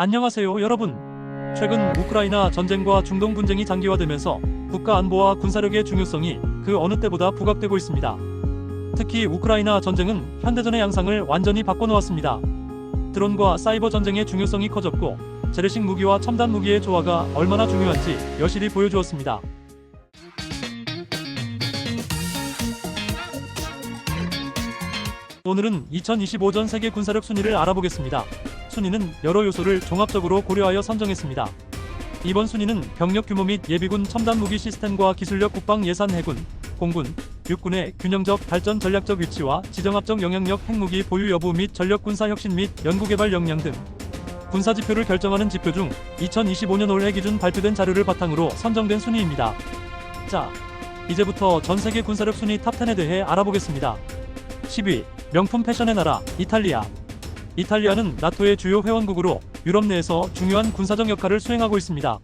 안녕하세요, 여러분. 최근 우크라이나 전쟁과 중동 분쟁이 장기화되면서 국가 안보와 군사력의 중요성이 그 어느 때보다 부각되고 있습니다. 특히 우크라이나 전쟁은 현대전의 양상을 완전히 바꿔놓았습니다. 드론과 사이버 전쟁의 중요성이 커졌고 재래식 무기와 첨단 무기의 조화가 얼마나 중요한지 여실히 보여주었습니다. 오늘은 2025전 세계 군사력 순위를 알아보겠습니다. 순위는 여러 요소를 종합적으로 고려하여 선정했습니다. 이번 순위는 병력 규모 및 예비군 첨단 무기 시스템과 기술력 국방 예산 해군, 공군, 육군의 균형적 발전 전략적 위치와 지정학적 영향력 핵무기 보유 여부 및 전력 군사 혁신 및 연구개발 역량 등 군사 지표를 결정하는 지표 중 2025년 올해 기준 발표된 자료를 바탕으로 선정된 순위입니다. 자, 이제부터 전 세계 군사력 순위 탑 10에 대해 알아보겠습니다. 10위 명품 패션의 나라 이탈리아 이탈리아는 나토의 주요 회원국으로 유럽 내에서 중요한 군사적 역할을 수행하고 있습니다.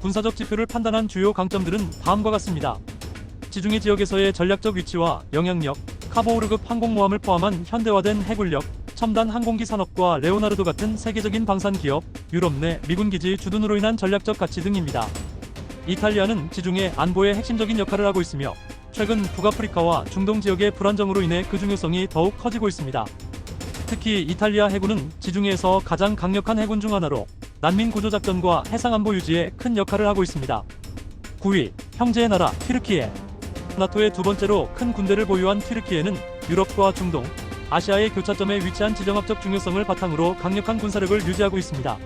군사적 지표를 판단한 주요 강점들은 다음과 같습니다. 지중해 지역에서의 전략적 위치와 영향력, 카보우르급 항공모함을 포함한 현대화된 해군력, 첨단 항공기 산업과 레오나르도 같은 세계적인 방산 기업, 유럽 내 미군 기지 주둔으로 인한 전략적 가치 등입니다. 이탈리아는 지중해 안보의 핵심적인 역할을 하고 있으며 최근 북아프리카와 중동 지역의 불안정으로 인해 그 중요성이 더욱 커지고 있습니다. 특히 이탈리아 해군은 지중해에서 가장 강력한 해군 중 하나로 난민 구조 작전과 해상 안보 유지에 큰 역할을 하고 있습니다. 9위 형제의 나라 튀르키예 나토의 두 번째로 큰 군대를 보유한 튀르키예는 유럽과 중동, 아시아의 교차점에 위치한 지정학적 중요성을 바탕으로 강력한 군사력을 유지하고 있습니다.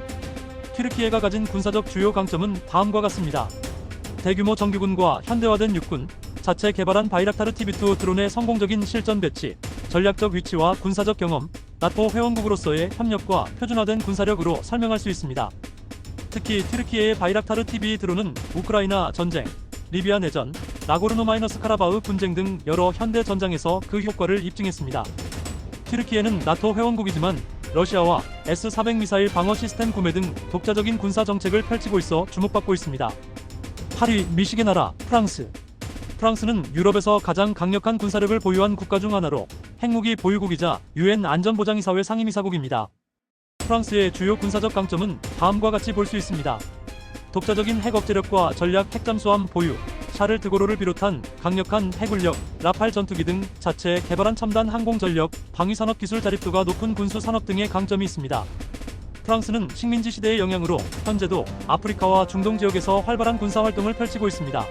튀르키예가 가진 군사적 주요 강점은 다음과 같습니다. 대규모 정규군과 현대화된 육군, 자체 개발한 바이락타르 TB2 드론의 성공적인 실전 배치, 전략적 위치와 군사적 경험, 나토 회원국으로서의 협력과 표준화된 군사력으로 설명할 수 있습니다. 특히 튀르키예의 바이락타르 TV 드론은 우크라이나 전쟁, 리비아 내전, 나고르노 마이너스 카라바흐 분쟁 등 여러 현대 전장에서 그 효과를 입증했습니다. 튀르키예는 나토 회원국이지만 러시아와 S-400 미사일 방어 시스템 구매 등 독자적인 군사 정책을 펼치고 있어 주목받고 있습니다. 8위 미식의 나라 프랑스 프랑스는 유럽에서 가장 강력한 군사력을 보유한 국가 중 하나로 핵무기 보유국이자 유엔 안전보장이사회 상임이사국입니다. 프랑스의 주요 군사적 강점은 다음과 같이 볼 수 있습니다. 독자적인 핵 억제력과 전략 핵잠수함 보유, 샤를 드고로를 비롯한 강력한 해군력, 라팔 전투기 등 자체 개발한 첨단 항공 전력, 방위 산업 기술 자립도가 높은 군수 산업 등의 강점이 있습니다. 프랑스는 식민지 시대의 영향으로 현재도 아프리카와 중동 지역에서 활발한 군사 활동을 펼치고 있습니다.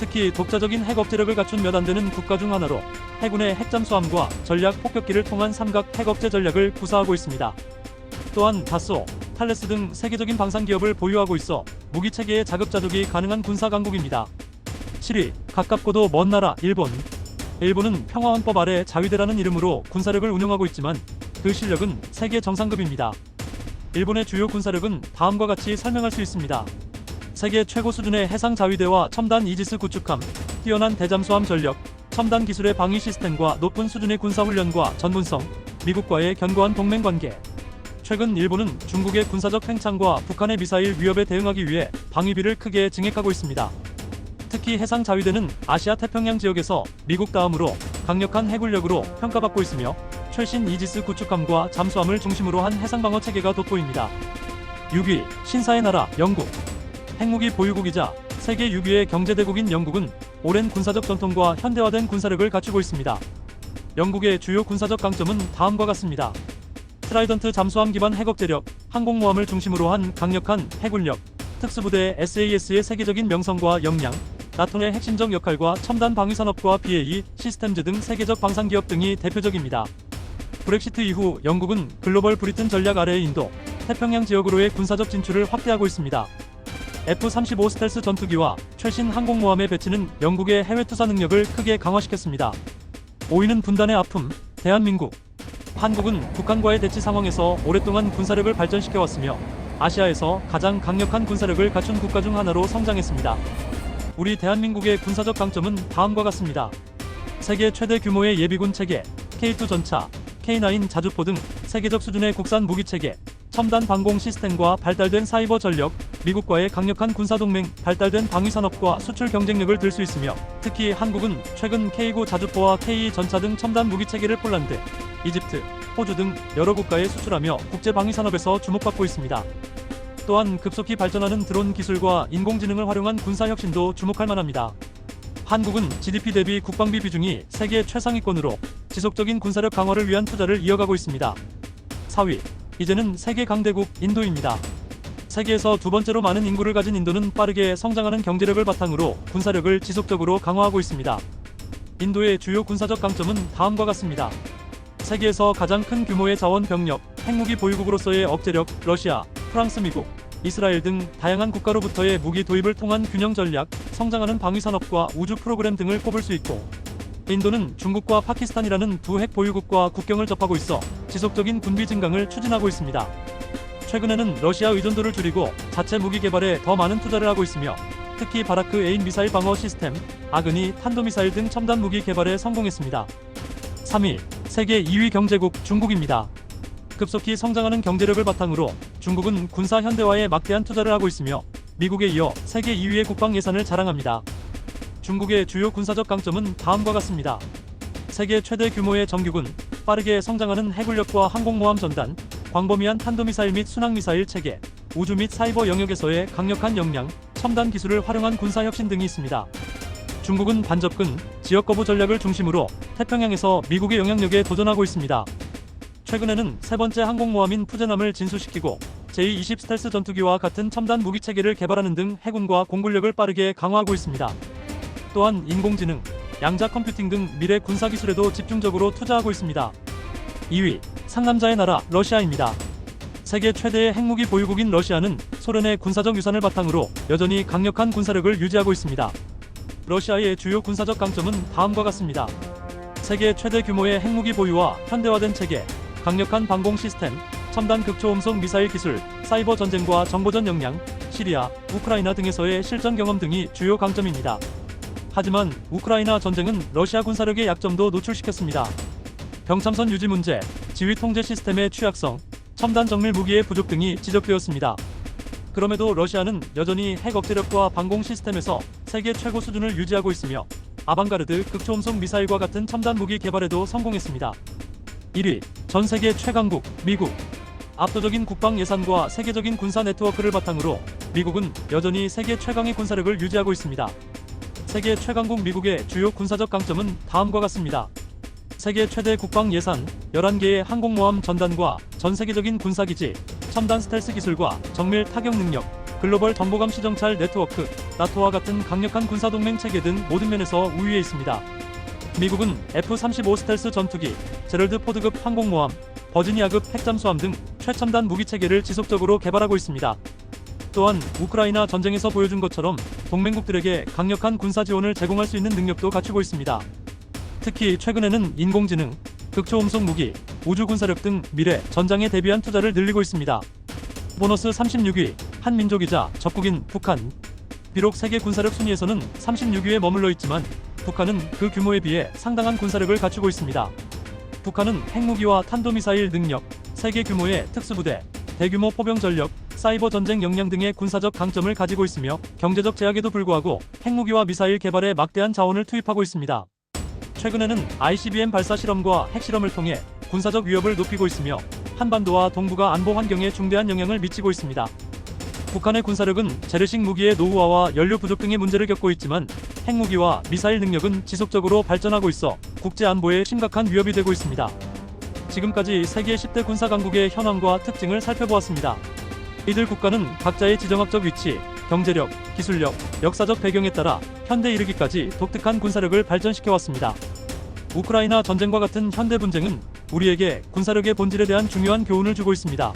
특히 독자적인 핵 억제력을 갖춘 몇 안 되는 국가 중 하나로 해군의 핵잠수함과 전략 폭격기를 통한 삼각 핵 억제 전략을 구사하고 있습니다. 또한 다소, 탈레스 등 세계적인 방산 기업을 보유하고 있어 무기 체계의 자급 자족이 가능한 군사 강국입니다. 7위 가깝고도 먼 나라 일본. 일본은 평화헌법 아래 자위대라는 이름으로 군사력을 운영하고 있지만 그 실력은 세계 정상급입니다. 일본의 주요 군사력은 다음과 같이 설명할 수 있습니다. 세계 최고 수준의 해상 자위대와 첨단 이지스 구축함, 뛰어난 대잠수함 전력, 첨단 기술의 방위 시스템과 높은 수준의 군사 훈련과 전문성, 미국과의 견고한 동맹 관계. 최근 일본은 중국의 군사적 팽창과 북한의 미사일 위협에 대응하기 위해 방위비를 크게 증액하고 있습니다. 특히 해상 자위대는 아시아 태평양 지역에서 미국 다음으로 강력한 해군력으로 평가받고 있으며 최신 이지스 구축함과 잠수함을 중심으로 한 해상 방어 체계가 돋보입니다. 6위 신사의 나라 영국 핵무기 보유국이자 세계 6위의 경제대국인 영국은 오랜 군사적 전통과 현대화된 군사력을 갖추고 있습니다. 영국의 주요 군사적 강점은 다음과 같습니다. 트라이던트 잠수함 기반 핵억제력, 항공모함을 중심으로 한 강력한 해군력, 특수부대 SAS의 세계적인 명성과 역량, 나토의 핵심적 역할과 첨단 방위산업과 BAE, 시스템즈 등 세계적 방산기업 등이 대표적입니다. 브렉시트 이후 영국은 글로벌 브리튼 전략 아래의 인도, 태평양 지역으로의 군사적 진출을 확대하고 있습니다. F-35 스텔스 전투기와 최신 항공모함의 배치는 영국의 해외 투사 능력을 크게 강화시켰습니다. 5위는 분단의 아픔, 대한민국. 한국은 북한과의 대치 상황에서 오랫동안 군사력을 발전시켜왔으며 아시아에서 가장 강력한 군사력을 갖춘 국가 중 하나로 성장했습니다. 우리 대한민국의 군사적 강점은 다음과 같습니다. 세계 최대 규모의 예비군 체계, K2 전차, K9 자주포 등 세계적 수준의 국산 무기 체계, 첨단 방공 시스템과 발달된 사이버 전력, 미국과의 강력한 군사동맹, 발달된 방위산업과 수출 경쟁력을 들 수 있으며 특히 한국은 최근 K9 자주포와 K2 전차 등 첨단 무기 체계를 폴란드, 이집트, 호주 등 여러 국가에 수출하며 국제 방위 산업에서 주목받고 있습니다. 또한 급속히 발전하는 드론 기술과 인공지능을 활용한 군사 혁신도 주목할 만합니다. 한국은 GDP 대비 국방비 비중이 세계 최상위권으로 지속적인 군사력 강화를 위한 투자를 이어가고 있습니다. 4위. 이제는 세계 강대국 인도입니다. 세계에서 두 번째로 많은 인구를 가진 인도는 빠르게 성장하는 경제력을 바탕으로 군사력을 지속적으로 강화하고 있습니다. 인도의 주요 군사적 강점은 다음과 같습니다. 세계에서 가장 큰 규모의 자원 병력, 핵무기 보유국으로서의 억제력, 러시아, 프랑스, 미국, 이스라엘 등 다양한 국가로부터의 무기 도입을 통한 균형 전략, 성장하는 방위 산업과 우주 프로그램 등을 꼽을 수 있고, 인도는 중국과 파키스탄이라는 두 핵 보유국과 국경을 접하고 있어 지속적인 군비 증강을 추진하고 있습니다. 최근에는 러시아 의존도를 줄이고 자체 무기 개발에 더 많은 투자를 하고 있으며 특히 바라크 에인 미사일 방어 시스템, 아그니 탄도미사일 등 첨단 무기 개발에 성공했습니다. 3위, 세계 2위 경제국 중국입니다. 급속히 성장하는 경제력을 바탕으로 중국은 군사 현대화에 막대한 투자를 하고 있으며 미국에 이어 세계 2위의 국방 예산을 자랑합니다. 중국의 주요 군사적 강점은 다음과 같습니다. 세계 최대 규모의 정규군, 빠르게 성장하는 해군력과 항공모함 전단, 광범위한 탄도미사일 및 순항미사일 체계, 우주 및 사이버 영역에서의 강력한 역량, 첨단 기술을 활용한 군사 혁신 등이 있습니다. 중국은 반접근, 지역 거부 전략을 중심으로 태평양에서 미국의 영향력에 도전하고 있습니다. 최근에는 세 번째 항공모함인 푸젠함을 진수시키고 제220 스텔스 전투기와 같은 첨단 무기 체계를 개발하는 등 해군과 공군력을 빠르게 강화하고 있습니다. 또한 인공지능, 양자 컴퓨팅 등 미래 군사 기술에도 집중적으로 투자하고 있습니다. 2위, 상남자의 나라 러시아입니다. 세계 최대의 핵무기 보유국인 러시아는 소련의 군사적 유산을 바탕으로 여전히 강력한 군사력을 유지하고 있습니다. 러시아의 주요 군사적 강점은 다음과 같습니다. 세계 최대 규모의 핵무기 보유와 현대화된 체계, 강력한 방공 시스템, 첨단 극초음속 미사일 기술, 사이버 전쟁과 정보전 역량, 시리아, 우크라이나 등에서의 실전 경험 등이 주요 강점입니다. 하지만 우크라이나 전쟁은 러시아 군사력의 약점도 노출시켰습니다. 병참선 유지 문제, 지휘 통제 시스템의 취약성, 첨단 정밀 무기의 부족 등이 지적되었습니다. 그럼에도 러시아는 여전히 핵 억제력과 방공 시스템에서 세계 최고 수준을 유지하고 있으며 아방가르드 극초음속 미사일과 같은 첨단 무기 개발에도 성공했습니다. 1위 전 세계 최강국 미국 압도적인 국방 예산과 세계적인 군사 네트워크를 바탕으로 미국은 여전히 세계 최강의 군사력을 유지하고 있습니다. 세계 최강국 미국의 주요 군사적 강점은 다음과 같습니다. 세계 최대 국방 예산, 11개의 항공모함 전단과 전 세계적인 군사기지, 첨단 스텔스 기술과 정밀 타격 능력, 글로벌 정보감 시정찰 네트워크, 나토와 같은 강력한 군사동맹 체계 등 모든 면에서 우위에 있습니다. 미국은 F-35 스텔스 전투기, 제럴드 포드급 항공모함, 버지니아급 핵잠수함 등 최첨단 무기 체계를 지속적으로 개발하고 있습니다. 또한 우크라이나 전쟁에서 보여준 것처럼 동맹국들에게 강력한 군사 지원을 제공할 수 있는 능력도 갖추고 있습니다. 특히 최근에는 인공지능, 극초음속 무기, 우주 군사력 등 미래 전장에 대비한 투자를 늘리고 있습니다. 보너스 36위 한민족이자 적국인 북한. 비록 세계 군사력 순위에서는 36위에 머물러 있지만 북한은 그 규모에 비해 상당한 군사력을 갖추고 있습니다. 북한은 핵무기와 탄도미사일 능력, 세계 규모의 특수부대, 대규모 포병 전력, 사이버 전쟁 역량 등의 군사적 강점을 가지고 있으며 경제적 제약에도 불구하고 핵무기와 미사일 개발에 막대한 자원을 투입하고 있습니다. 최근에는 ICBM 발사 실험과 핵실험을 통해 군사적 위협을 높이고 있으며 한반도와 동북아 안보 환경에 중대한 영향을 미치고 있습니다. 북한의 군사력은 재래식 무기의 노후화와 연료 부족 등의 문제를 겪고 있지만 핵무기와 미사일 능력은 지속적으로 발전하고 있어 국제 안보에 심각한 위협이 되고 있습니다. 지금까지 세계 10대 군사 강국의 현황과 특징을 살펴보았습니다. 이들 국가는 각자의 지정학적 위치, 경제력, 기술력, 역사적 배경에 따라 현대 이르기까지 독특한 군사력을 발전시켜 왔습니다. 우크라이나 전쟁과 같은 현대 분쟁은 우리에게 군사력의 본질에 대한 중요한 교훈을 주고 있습니다.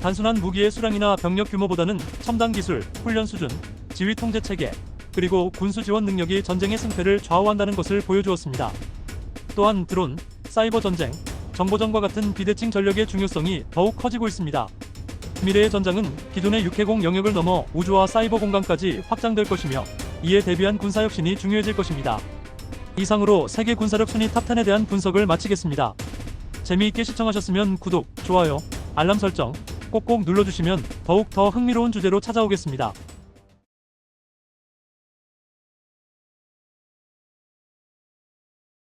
단순한 무기의 수량이나 병력 규모보다는 첨단 기술, 훈련 수준, 지휘 통제 체계, 그리고 군수 지원 능력이 전쟁의 승패를 좌우한다는 것을 보여주었습니다. 또한 드론, 사이버 전쟁, 정보전과 같은 비대칭 전력의 중요성이 더욱 커지고 있습니다. 미래의 전장은 기존의 육해공 영역을 넘어 우주와 사이버 공간까지 확장될 것이며 이에 대비한 군사 혁신이 중요해질 것입니다. 이상으로 세계 군사력 순위 탑10에 대한 분석을 마치겠습니다. 재미있게 시청하셨으면 구독, 좋아요, 알람 설정 꼭꼭 눌러주시면 더욱 더 흥미로운 주제로 찾아오겠습니다.